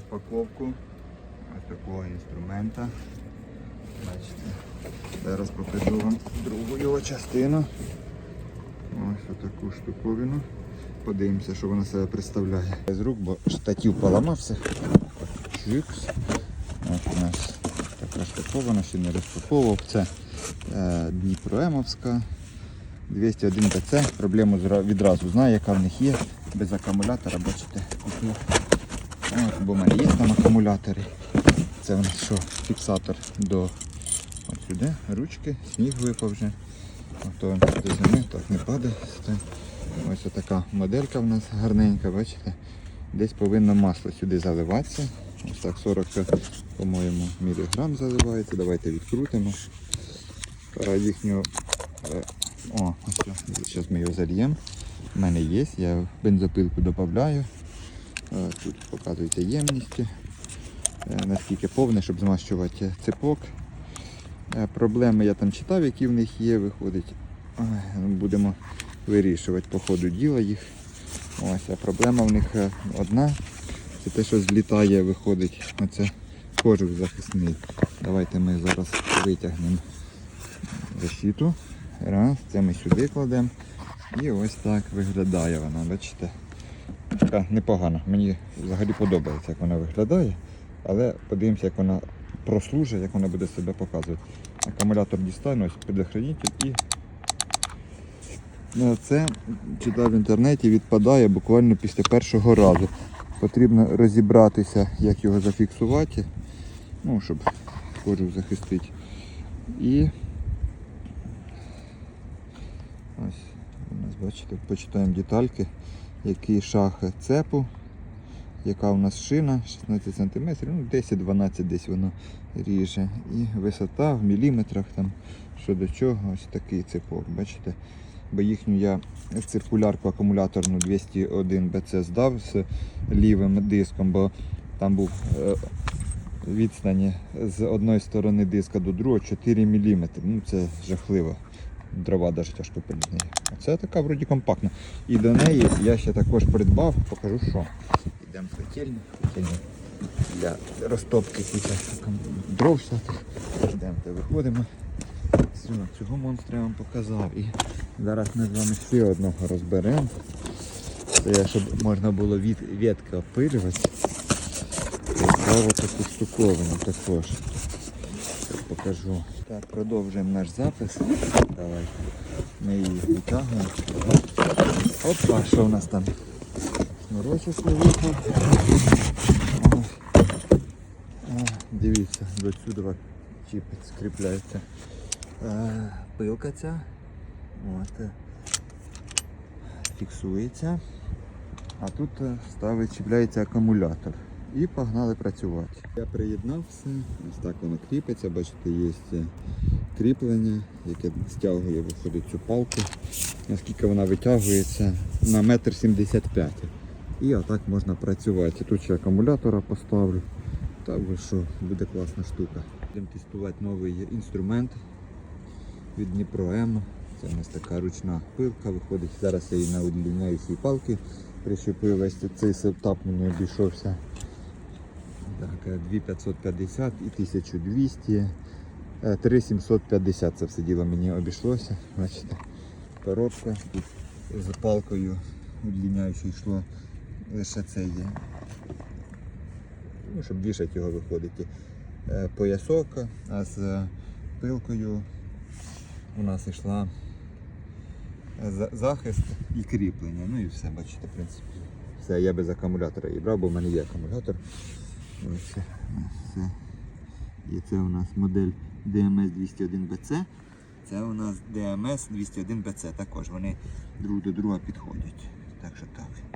розпаковку ось такого інструмента. Бачите, зараз покажу вам другу його частину. Ось таку штуковину. Подивимося, що вона себе представляє. З рук, бо штатів поламався. Чикс. Ось у нас така штуковина, ще не розпаковував. Це е, Дніпроемовська 201 ТЦ. Проблему відразу знаю, яка в них є. Без акумулятора, бачите, купив. От, бо в мене є там акумулятори. Це у нас що, фіксатор до от сюди, ручки, сніг випав вже. Готовим до зими, так не падає. Ось така моделька в нас гарненька, бачите. Десь повинно масло сюди заливатися. Ось так 40, по-моєму, міліграм заливається. Давайте відкрутимо. Е, Їхню. е, О, ось. Зараз ми його зальємо. У мене є, я бензопилку додаю. Е, Тут показується ємність. е, Наскільки повне, щоб змащувати цепок. Е, Проблеми я там читав, які в них є, виходить. Будемо вирішувати по ходу діла їх. Ось, а проблема в них одна. Це те, що злітає, виходить. Оце кожух захисний. Давайте ми зараз витягнемо решіту. Раз, це ми сюди кладемо. І ось так виглядає вона, бачите. Така непогана. Мені взагалі подобається, як вона виглядає. Але подивимося, як вона прослужить, як вона буде себе показувати. Акумулятор дістану, ось предохранитель і Це читав в інтернеті, відпадає буквально після першого разу. Потрібно розібратися, як його зафіксувати, ну, щоб кожух захистити. І ось у нас, бачите, почитаємо детальки, який шах цепу, яка у нас шина 16 см, ну 10-12 десь воно ріже. І висота в міліметрах там, що до чого, ось такий цепок, бачите бо їхню я циркулярку акумуляторну 201 BC здав з лівим диском, бо там був е, відстані з одної сторони диска до другого 4 мм. Ну це жахливо. Дрова навіть тяжко придбати. А це така вроді компактна. І до неї я ще також придбав, покажу що. Йдемо в котельню, котельню для розтопки дров всяких. Йдемо, виходимо. Цього монстра я вам показав. І зараз ми з вами ще одного розберемо. Це щоб можна було від ветки опилювати. Цікаво таку штуковину також. Покажу. Так, продовжуємо наш запис. Давай. Ми її витягуємо. Опа, що в нас там? Шнурочок виїхав. Дивіться, до сюди чіпи скріпляються. Е, Пилка ця. От. е, Фіксується. А тут е, ставить, чіпляється акумулятор. І погнали працювати. Я приєднав все. Ось так воно кріпиться. Бачите, є е, кріплення, яке стягує виходить цю палку. Наскільки вона витягується на метр сімдесят п'ять. І отак можна працювати. Тут ще акумулятора поставлю. Та ви що, буде класна штука. Будемо тестувати новий інструмент від Дніпро М. Це у нас така ручна пилка виходить. Зараз я її на удлиняючій палки прищепив. Весь цей сетап мені обійшовся. Так, е, 2550 і 1200. е, 3750 це все діло мені обійшлося. Бачите, коробка. Тут з палкою удлиняючою йшло лише це є. Ну, щоб вішати його виходить. Е, Поясок, а з пилкою у нас йшла захист і кріплення. Ну і все, бачите, в принципі. Все, я без акумулятора її брав, бо в мене є акумулятор. Ось це. все. І це у нас модель DMS 201BC. Це у нас DMS 201BC також. Вони друг до друга підходять. Так що так.